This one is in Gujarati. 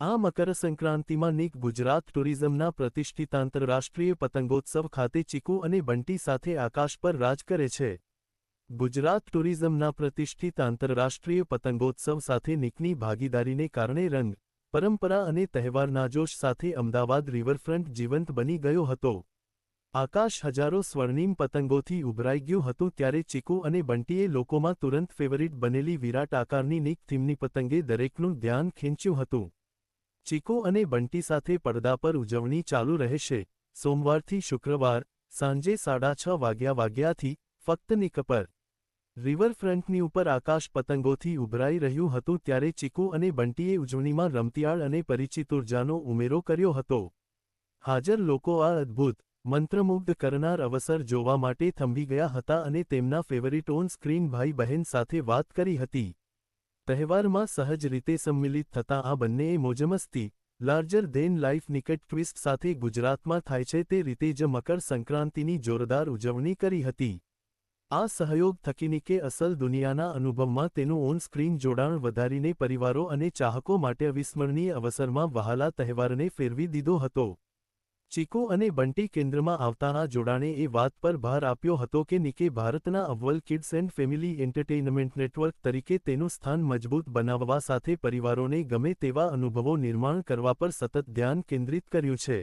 આ મકર સંક્રાંતિમાં નિક ગુજરાત ટુરિઝમના પ્રતિષ્ઠિત આંતરરાષ્ટ્રીય પતંગોત્સવ ખાતે ચીકુ અને બંટી સાથે આકાશ પર રાજ કરે છે. ગુજરાત ટુરિઝમના પ્રતિષ્ઠિત આંતરરાષ્ટ્રીય પતંગોત્સવ સાથે નિકની ભાગીદારીને કારણે રંગ, પરંપરા અને તહેવારના જોશ સાથે અમદાવાદ રિવરફ્રન્ટ જીવંત બની ગયો હતો. આકાશ હજારો સ્વર્ણિમ પતંગોથી ઉભરાઈ ગયું હતું ત્યારે ચીકુ અને બંટીએ લોકોમાં તુરંત ફેવરિટ બનેલી વિરાટ આકારની નિક થીમની પતંગે દરેકનું ધ્યાન ખેંચ્યું હતું. ચીકુ અને બંટી સાથે પડદા પર ઉજવણી ચાલુ રહેશે. સોમવારથી શુક્રવાર સાંજે સાડા છ વાગ્યા વાગ્યાથી ફક્ત નિક પર રિવરફ્રન્ટની ઉપર આકાશ પતંગોથી ઉભરાઈ રહ્યું હતું ત્યારે ચીકુ અને બંટીએ ઉજવણીમાં રમતિયાળ અને પરિચિત ઉર્જાનો ઉમેરો કર્યો હતો. હાજર લોકો આ અદ્ભુત મંત્રમુગ્ધ કરનાર અવસર જોવા માટે થંભી ગયા હતા અને તેમના ફેવરિટ ઓન સ્ક્રીન ભાઈ બહેન સાથે વાત કરી હતી. તહેવારમાં સહજ રીતે સંમિલિત થતા આ બંનેએ મોજમસ્તી, લાર્જર ધેન લાઇફ નિકટ ટ્વિસ્ટ સાથે ગુજરાતમાં થાય છે તે રીતે જ મકર સંક્રાંતિની જોરદાર ઉજવણી કરી હતી. આ સહયોગ થકીનિકે અસલ દુનિયાના અનુભવમાં તેનું ઓન સ્ક્રીન જોડાણ વધારીને પરિવારો અને ચાહકો માટે અવિસ્મરણીય અવસરમાં વહાલા તહેવારને ફેરવી દીધો હતો. ચીકુ અને બંટી કેન્દ્રમાં આવતા આ જોડાણે એ વાત પર ભાર આપ્યો હતો કે નિકે ભારતના અવ્વલ kids and family entertainment network તરીકે તેનું સ્થાન મજબૂત બનાવવા સાથે પરિવારોને ગમે તેવા અનુભવો નિર્માણ કરવા પર સતત ધ્યાન કેન્દ્રિત કર્યું છે.